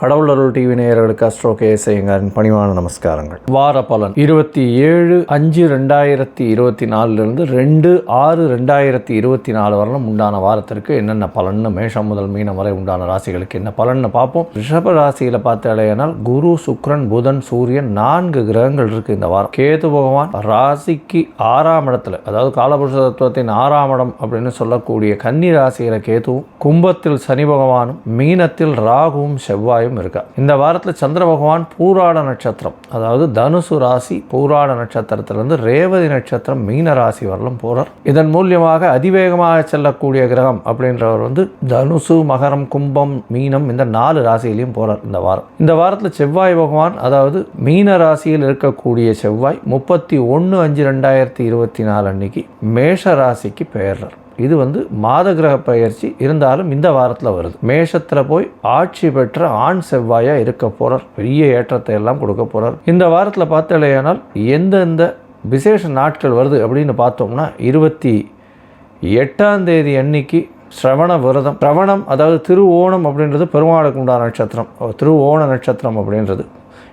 கடவுள் அருள் டிவி நேயர்களுக்கு அஸ்ட்ரோ கேசையங்காரின் பணிவான நமஸ்காரங்கள். வார பலன். இருபத்தி ஏழு அஞ்சு ரெண்டாயிரத்தி இருபத்தி நாலுலேருந்து ரெண்டு ஆறு ரெண்டாயிரத்தி இருபத்தி நாலு வரலும் உண்டான வாரத்திற்கு என்னென்ன பலன்னு மேஷம் முதல் மீனம் வரை உண்டான ராசிகளுக்கு என்ன பலன்னு பார்ப்போம். ரிஷப ராசியில் பார்த்தாலேனால் குரு சுக்ரன் புதன் சூரியன் நான்கு கிரகங்கள் இருக்குது இந்த வாரம். கேது பகவான் ராசிக்கு ஆறாம் இடத்துல அதாவது காலபுருஷ தத்துவத்தின் ஆறாம் இடம் அப்படின்னு சொல்லக்கூடிய கன்னி ராசியில் கேதுவும் கும்பத்தில் சனி பகவானும் மீனத்தில் ராகுவும் செவ்வாயும் இருக்கா? இந்த வாரத்தில் சந்திர பகவான் பூராட நட்சத்திரம் அதாவது தனுசு ராசி பூராட நட்சத்திரத்திலிருந்து ரேவதி நட்சத்திரம் மீன ராசி வரலும் போகிறார் இதன் மூலியமாக அதிவேகமாக செல்லக்கூடிய கிரகம் அப்படின்றவர் வந்து தனுசு மகரம் கும்பம் மீனம் இந்த நாலு ராசியிலையும் போகிறார் இந்த வாரம். இந்த வாரத்தில் செவ்வாய் பகவான் அதாவது மீன ராசியில் இருக்கக்கூடிய செவ்வாய் முப்பத்தி ஒன்று அஞ்சு ரெண்டாயிரத்தி இருபத்தி நாலு அன்னைக்கு மேஷ ராசிக்கு பெயர்றார். இது வந்து மாத கிரக பயிற்சி இருந்தாலும் இந்த வாரத்தில் வருது. மேஷத்தில் போய் ஆட்சி பெற்ற ஆண் செவ்வாயாக இருக்க போகிறார் பெரிய ஏற்றத்தை எல்லாம் கொடுக்க போகிறார் இந்த வாரத்தில் பார்த்தாலேயானால் எந்தெந்த விசேஷ நாட்கள் வருது அப்படின்னு பார்த்தோம்னா இருபத்தி எட்டாம் தேதி அன்னைக்கு ஸ்ரவண விரதம். சிரவணம் அதாவது திருவோணம் அப்படின்றது பெருமாளுக்கு உண்டான நட்சத்திரம். திருவோண நட்சத்திரம் அப்படின்றது.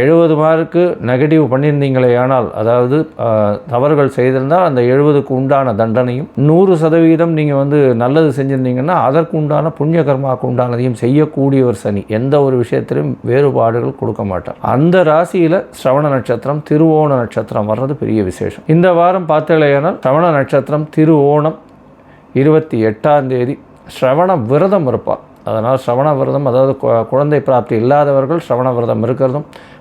எழுபது மார்க்கு நெகட்டிவ் பண்ணியிருந்தீங்களே ஆனால் அதாவது தவறுகள் செய்திருந்தால் அந்த எழுபதுக்கு உண்டான தண்டனையும் நூறு சதவீதம் நீங்கள் வந்து நல்லது செஞ்சுருந்தீங்கன்னா அதற்கு உண்டான புண்ணிய கர்மாவுக்கு உண்டானதையும் செய்யக்கூடியவர் சனி. எந்த ஒரு விஷயத்திலும் வேறுபாடுகள் கொடுக்க மாட்டார். அந்த ராசியில் ஸ்ரவண நட்சத்திரம் திருவோண நட்சத்திரம் வர்றது பெரிய விசேஷம். இந்த வாரம் பார்த்தலையானால் சிரவண நட்சத்திரம் திருவோணம் இருபத்தி எட்டாம் தேதி ஸ்ரவண விரதம் இருப்பார். அதனால் ஸ்ரவண விரதம் அதாவது குழந்தை பிராப்தி இல்லாதவர்கள் ஸ்ரவண விரதம் இருக்கிறதும்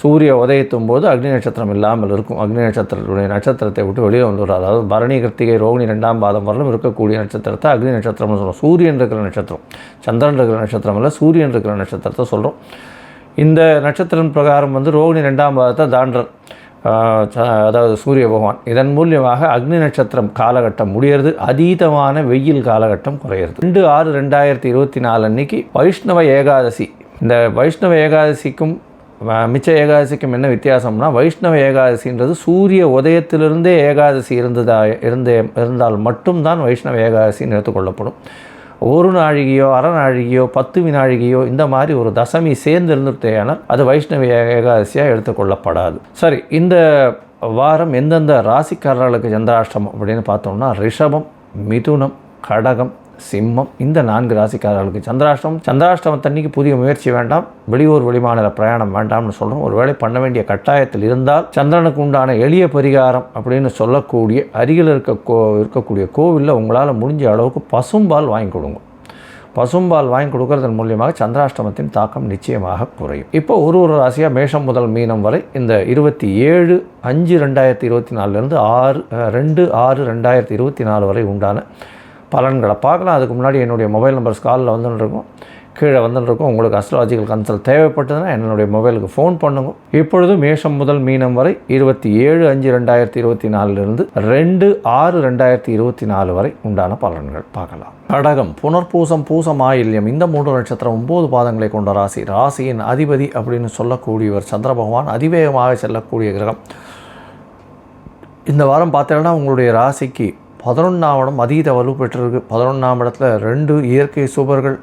சூரிய உதயத்தும் போது அக்னி நட்சத்திரம் இல்லாமல் இருக்கும். அக்னி நட்சத்திரத்துடைய நட்சத்திரத்தை விட்டு வெளியே வந்துடும் அதாவது பரணி கிருத்திகை ரோகிணி ரெண்டாம் பாதம் வரலும் இருக்கக்கூடிய நட்சத்திரத்தை அக்னி நட்சத்திரம்னு சொல்கிறோம் சூரியன் இருக்கிற நட்சத்திரம் சந்திரன் இருக்கிற நட்சத்திரம் இல்லை சூரியன் இருக்கிற நட்சத்திரத்தை சொல்கிறோம் இந்த நட்சத்திரம் பிரகாரம் வந்து ரோகிணி ரெண்டாம் பாதத்தை தாண்டர் அதாவது சூரிய பகவான். இதன் மூலியமாக அக்னி நட்சத்திரம் காலகட்டம் முடியறது. அதீதமான வெயில் காலகட்டம் குறையிறது. ரெண்டு ஆறு ரெண்டாயிரத்தி இருபத்தி நாலு அன்னைக்கு வைஷ்ணவ ஏகாதசி. இந்த வைஷ்ணவ ஏகாதசிக்கும் மிச்ச ஏகாதசிக்கும் என்ன வித்தியாசம்னா வைஷ்ணவ ஏகாதசின்றது சூரிய உதயத்திலிருந்தே ஏகாதசி இருந்ததா இருந்தே இருந்தால் மட்டும்தான் வைஷ்ணவ ஏகாதசின்னு எடுத்துக்கொள்ளப்படும். ஒரு நாழிகையோ அரை நாழிகையோ பத்து வினாழிகையோ இந்த மாதிரி ஒரு தசமி சேர்ந்து இருந்துட்டேனால் அது வைஷ்ணவ ஏகாதசியாக எடுத்துக்கொள்ளப்படாது. சரி இந்த வாரம் எந்தெந்த ராசிக்காரர்களுக்கு சந்திராஷ்டமம் அப்படின்னு பார்த்தோம்னா ரிஷபம் மிதுனம் கடகம் சிம்மம். இந்த நான்கு ராசிக்காரர்களுக்கு சந்திராஷ்டமம். தண்ணிக்கு புதிய முயற்சி வேண்டாம். வெளியூர் வெளிமாநில பிரயாணம் வேண்டாம்னு சொல்கிறோம் ஒரு வேளை பண்ண வேண்டிய கட்டாயத்தில் இருந்தால் சந்திரனுக்கு உண்டான எளிய பரிகாரம் அப்படின்னு சொல்லக்கூடிய அருகில் இருக்க கோ இருக்கக்கூடிய கோவிலில் உங்களால் முடிஞ்ச அளவுக்கு பசும்பால் வாங்கி கொடுங்க. பசும்பால் வாங்கி கொடுக்கறதன் மூலியமாக சந்திராஷ்டமத்தின் தாக்கம் நிச்சயமாக குறையும். இப்போ ஒரு ஒரு ராசியாக மேஷம் முதல் மீனம் வரை இந்த இருபத்தி ஏழு அஞ்சு ரெண்டாயிரத்தி இருபத்தி நாலுலேருந்து ஆறு ரெண்டு ஆறு ரெண்டாயிரத்தி இருபத்தி நாலு வரை உண்டான பலன்களை பார்க்கலாம். அதுக்கு முன்னாடி என்னுடைய மொபைல் நம்பர் ஸ்காலில் வந்துட்டுருக்கும் கீழே வந்துட்டுருக்கும் உங்களுக்கு அஸ்ட்ராலஜிக்கல் கன்சல்ட் தேவைப்பட்டதுன்னா என்னுடைய மொபைலுக்கு ஃபோன் பண்ணுங்க. இப்பொழுது மேஷம் முதல் மீனம் வரை இருபத்தி ஏழு அஞ்சு ரெண்டாயிரத்தி இருபத்தி நாலுலேருந்து ரெண்டு ஆறு ரெண்டாயிரத்தி இருபத்தி நாலு வரை உண்டான பலன்கள் பார்க்கலாம். கடகம் புனர்பூசம் பூசம் ஆயில்யம் இந்த மூன்று நட்சத்திரம் ஒம்பது பாதங்களை கொண்ட ராசி. ராசியின் அதிபதி அப்படின்னு சொல்லக்கூடியவர் சந்திர பகவான் அதிவேகமாக செல்லக்கூடிய கிரகம். இந்த வாரம் பார்த்தீங்கன்னா உங்களுடைய ராசிக்கு பதினொன்றாம் இடம் அதீத வலு பெற்றிருக்கு. பதினொன்றாம் இடத்துல ரெண்டு இயற்கை சுபர்கள்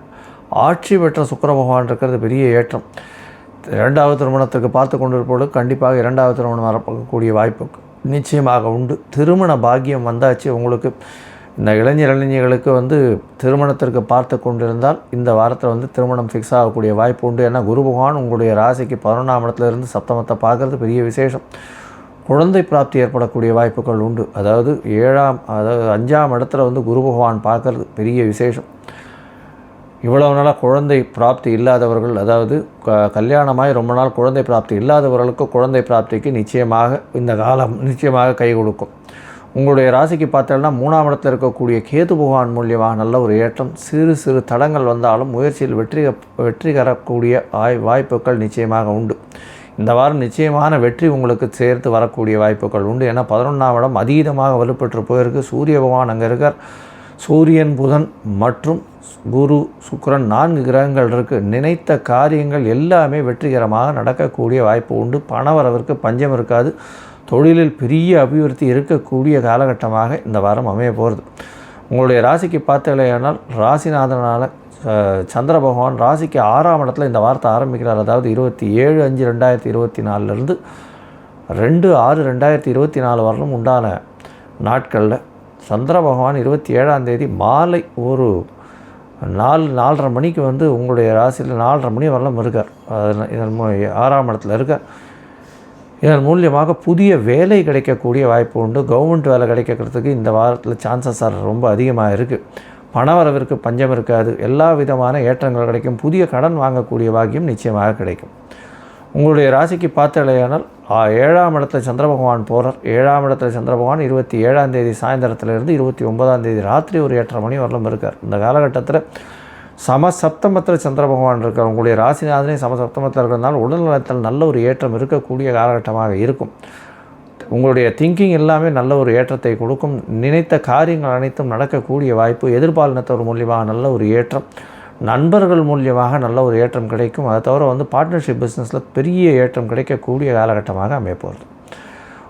ஆட்சி பெற்ற சுக்கர பகவான் இருக்கிறது பெரிய ஏற்றம். இரண்டாவது திருமணத்துக்கு பார்த்து கொண்டிருப்போடு கண்டிப்பாக இரண்டாவது திருமணம் வரக்கூடிய வாய்ப்பு நிச்சயமாக உண்டு. திருமண பாக்கியம் வந்தாச்சு உங்களுக்கு. இந்த இளைஞர் இளைஞர்களுக்கு வந்து திருமணத்திற்கு பார்த்து கொண்டிருந்தால் இந்த வாரத்தில் வந்து திருமணம் ஃபிக்ஸ் ஆகக்கூடிய வாய்ப்பு உண்டு. ஏன்னா குரு பகவான் உங்களுடைய ராசிக்கு பதினொன்றாம் இடத்துலேருந்து சப்தமத்தை பெரிய விசேஷம். குழந்தை பிராப்தி ஏற்படக்கூடிய வாய்ப்புகள் உண்டு. அதாவது ஏழாம் அதாவது அஞ்சாம் இடத்துல வந்து குரு பகவான் பார்க்கறது பெரிய விசேஷம். இவ்வளவு நாளாக குழந்தை பிராப்தி இல்லாதவர்கள் அதாவது க கல்யாணமாய் ரொம்ப நாள் குழந்தை பிராப்தி இல்லாதவர்களுக்கு குழந்தை பிராப்திக்கு நிச்சயமாக இந்த காலம் நிச்சயமாக கை கொடுக்கும். உங்களுடைய ராசிக்கு பார்த்தோம்னா மூணாம் இடத்துல இருக்கக்கூடிய கேது பகவான் மூலியமாக நல்ல ஒரு ஏற்றம் சிறு சிறு தடங்கள் வந்தாலும் முயற்சியில் வெற்றி வெற்றி தரக்கூடிய வாய் வாய்ப்புகள் நிச்சயமாக உண்டு. இந்த வாரம் நிச்சயமான வெற்றி உங்களுக்கு சேர்த்து வரக்கூடிய வாய்ப்புகள் உண்டு. ஏன்னா பதினொன்றாம் இடம் அதீதமாக வலுப்பெற்று போயிருக்கு. சூரிய பகவான் அங்கே இருக்கார். சூரியன் புதன் மற்றும் குரு சுக்கரன் நான்கு கிரகங்கள் இருக்குது நினைத்த காரியங்கள் எல்லாமே வெற்றிகரமாக நடக்கக்கூடிய வாய்ப்பு உண்டு. பணவரவிற்கு பஞ்சம் இருக்காது. தொழிலில் பெரிய அபிவிருத்தி இருக்கக்கூடிய காலகட்டமாக இந்த வாரம் அமைய போகிறது உங்களுடைய ராசிக்கு பார்த்தலையானால் ராசிநாதனால் சந்திர பகவான் ராசிக்கு ஆறாம் இடத்துல இந்த வாரத்தை ஆரம்பிக்கிறார். அதாவது இருபத்தி ஏழு அஞ்சு ரெண்டாயிரத்தி இருபத்தி நாலுலேருந்து ரெண்டு ஆறு ரெண்டாயிரத்தி இருபத்தி நாலு வரலும் உண்டான நாட்களில் சந்திர பகவான் இருபத்தி ஏழாம் தேதி மாலை ஒரு நாலு நாலரை மணிக்கு வந்து உங்களுடைய ராசியில் நாலரை மணி வரலும் இருக்கார். இதன் ஆறாம் இடத்துல இருக்கார் இதன் மூலியமாக புதிய வேலை கிடைக்கக்கூடிய வாய்ப்பு உண்டு. கவர்மெண்ட் வேலை கிடைக்கிறதுக்கு இந்த வாரத்தில் சான்சஸ் ஆர் ரொம்ப அதிகமாக இருக்குது பணவரவிற்கு பஞ்சம் இருக்காது. எல்லா விதமான ஏற்றங்கள் கிடைக்கும். புதிய கடன் வாங்கக்கூடிய பாக்கியம் நிச்சயமாக கிடைக்கும். உங்களுடைய ராசிக்கு பார்த்தலையானால் ஏழாம் இடத்துல சந்திர பகவான் போகிறார் ஏழாம் இடத்துல சந்திர பகவான் இருபத்தி ஏழாம் தேதி சாயந்தரத்துலேருந்து இருபத்தி ஒன்பதாம் தேதி ராத்திரி ஒரு எட்டரை மணி வரலும் இருக்கார். இந்த காலகட்டத்தில் சமசப்தமத்தில் சந்திர பகவான் இருக்கார். உங்களுடைய ராசிநாதனே சமசப்தமத்தில் இருக்கிறதுனால உடல்நலத்தில் நல்ல ஒரு ஏற்றம் இருக்கக்கூடிய காலகட்டமாக இருக்கும். உங்களுடைய திங்கிங் எல்லாமே நல்ல ஒரு ஏற்றத்தை கொடுக்கும். நினைத்த காரியங்கள் அனைத்தும் நடக்கக்கூடிய வாய்ப்பு எதிர்பாலினத்தவர் மூலியமாக நல்ல ஒரு ஏற்றம் நண்பர்கள் மூலியமாக நல்ல ஒரு ஏற்றம் கிடைக்கும். அதை தவிர வந்து பார்ட்னர்ஷிப் பிஸ்னஸில் பெரிய ஏற்றம் கிடைக்கக்கூடிய காலகட்டமாக அமையப்போகிறது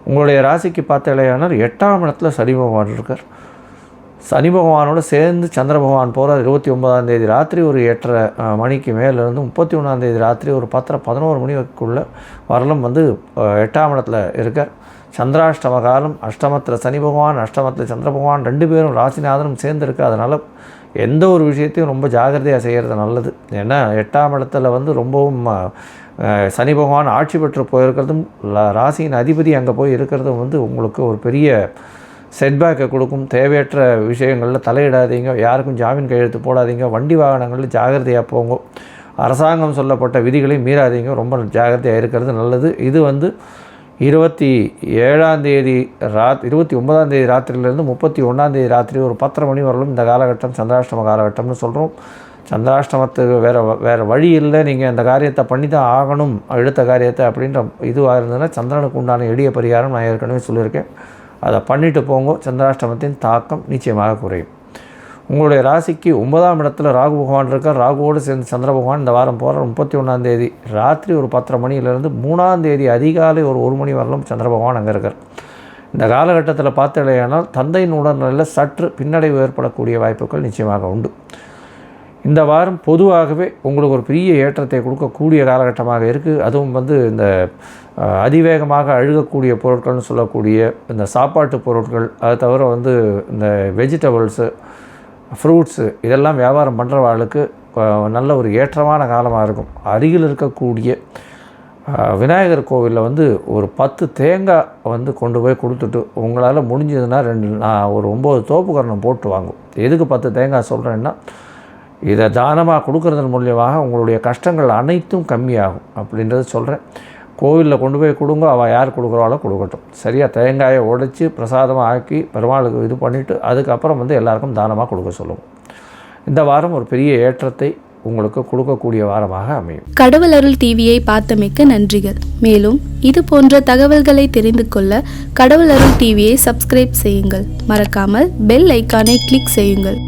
உங்களுடைய ராசிக்கு பார்த்தலையானால் எட்டாம் இடத்துல சனி பகவான் இருக்கார். சனி பகவானோடு சேர்ந்து சந்திர பகவான் போகிறார் இருபத்தி ஒன்பதாம் தேதி ராத்திரி ஒரு எட்டரை மணிக்கு மேலேருந்து முப்பத்தி ஒன்றாந்தேதி ராத்திரி ஒரு பத்தரை பதினோரு மணிக்குள்ளே வரலும் வந்து எட்டாம் இடத்துல இருக்கார். சந்திராஷ்டம காலம் அஷ்டமத்தில் சனி பகவான் அஷ்டமத்தில் சந்திர பகவான் ரெண்டு பேரும் ராசிநாதனும் சேர்ந்து அதனால் எந்த ஒரு விஷயத்தையும் ரொம்ப ஜாகிரதையாக செய்கிறது நல்லது. ஏன்னா எட்டாம் இடத்துல வந்து ரொம்பவும் சனி பகவான் ஆட்சி பெற்று போயிருக்கிறதும் ராசியின் அதிபதி அங்கே போய் இருக்கிறதும் வந்து உங்களுக்கு ஒரு பெரிய செட்பேக்கை கொடுக்கும். தேவையற்ற விஷயங்களில் தலையிடாதீங்க. யாருக்கும் ஜாமீன் கையெழுத்து போடாதீங்க. வண்டி வாகனங்களில் ஜாகிரதையாக போங்க. அரசாங்கம் சொல்லப்பட்ட விதிகளை மீறாதீங்க. ரொம்ப ஜாகிரதையாக இருக்கிறது நல்லது. இது வந்து இருபத்தி ஏழாம் தேதி ராத் இருபத்தி ஒன்பதாம் தேதி ராத்திரியிலேருந்து முப்பத்தி ஒன்றாம் தேதி ராத்திரி ஒரு பத்தரை மணி வரலும் இந்த காலகட்டம் சந்திராஷ்டம காலகட்டம்னு சொல்கிறோம் சந்திராஷ்டமத்துக்கு வேறு வேறு வழி இல்லை. நீங்கள் இந்த காரியத்தை பண்ணி தான் ஆகணும். எடுத்த காரியத்தை அப்படின்ற இதுவாக இருந்ததுன்னா சந்திரனுக்கு உண்டான எளிய பரிகாரம் நான் ஏற்கனவே சொல்லியிருக்கேன். அதை பண்ணிட்டு போங்க. சந்திராஷ்டமத்தின் தாக்கம் நிச்சயமாக குறையும். உங்களுடைய ராசிக்கு ஒன்பதாம் இடத்துல ராகு பகவான் இருக்கார். ராகுவோடு சேர்ந்து சந்திர பகவான் இந்த வாரம் போகிற முப்பத்தி ஒன்றாம் தேதி. ராத்திரி ஒரு பத்தரை மணியிலேருந்து மூணாம் தேதி அதிகாலை ஒரு ஒரு மணி வரலும் சந்திர பகவான் அங்கே இருக்கார். இந்த காலகட்டத்தில் பார்த்தலையானால் தந்தையின் உடல்நிலையில் சற்று பின்னடைவு ஏற்படக்கூடிய வாய்ப்புகள் நிச்சயமாக உண்டு. இந்த வாரம் பொதுவாகவே உங்களுக்கு ஒரு பெரிய ஏற்றத்தை கொடுக்கக்கூடிய காலகட்டமாக இருக்குது அதுவும் வந்து இந்த அதிவேகமாக அழுகக்கூடிய பொருட்கள்னு சொல்லக்கூடிய இந்த சாப்பாட்டு பொருட்கள் அது தவிர வந்து இந்த வெஜிடபிள்ஸு ஃப்ரூட்ஸு இதெல்லாம் வியாபாரம் பண்ணுறவாளுக்கு அஹ், நல்ல ஒரு ஏற்றமான காலமாக இருக்கும். அருகில் இருக்கக்கூடிய விநாயகர் கோவிலில் வந்து ஒரு பத்து தேங்காய் வந்து கொண்டு போய் கொடுத்துட்டு உங்களால் முடிஞ்சதுன்னா ரெண்டு நான் ஒரு ஒம்பது தோப்புக்கரணம் போட்டு வாங்கும். எதுக்கு பத்து தேங்காய் சொல்கிறேன்னா இதை தானமாக கொடுக்குறதன் மூலியமாக உங்களுடைய கஷ்டங்கள் அனைத்தும் கம்மியாகும். அப்படின்றத சொல்கிறேன் கோவிலில் கொண்டு போய் கொடுங்க அவள் யார் கொடுக்குறாளோ கொடுக்கட்டும். சரியாக தேங்காயை உடைச்சி பிரசாதமாக ஆக்கி பெருமாளுக்கு இது பண்ணிவிட்டு அதுக்கப்புறம் வந்து எல்லாருக்கும் தானமாக கொடுக்க சொல்லுவோம். இந்த வாரம் ஒரு பெரிய ஏற்றத்தை உங்களுக்கு கொடுக்கக்கூடிய வாரமாக அமையும். கடவுள் அருள் டிவியை பார்த்தமைக்க நன்றிகள். மேலும் இது போன்ற தகவல்களை தெரிந்து கொள்ள கடவுள் அருள் டிவியை சப்ஸ்கிரைப் செய்யுங்கள். மறக்காமல் பெல் ஐக்கானை கிளிக் செய்யுங்கள்.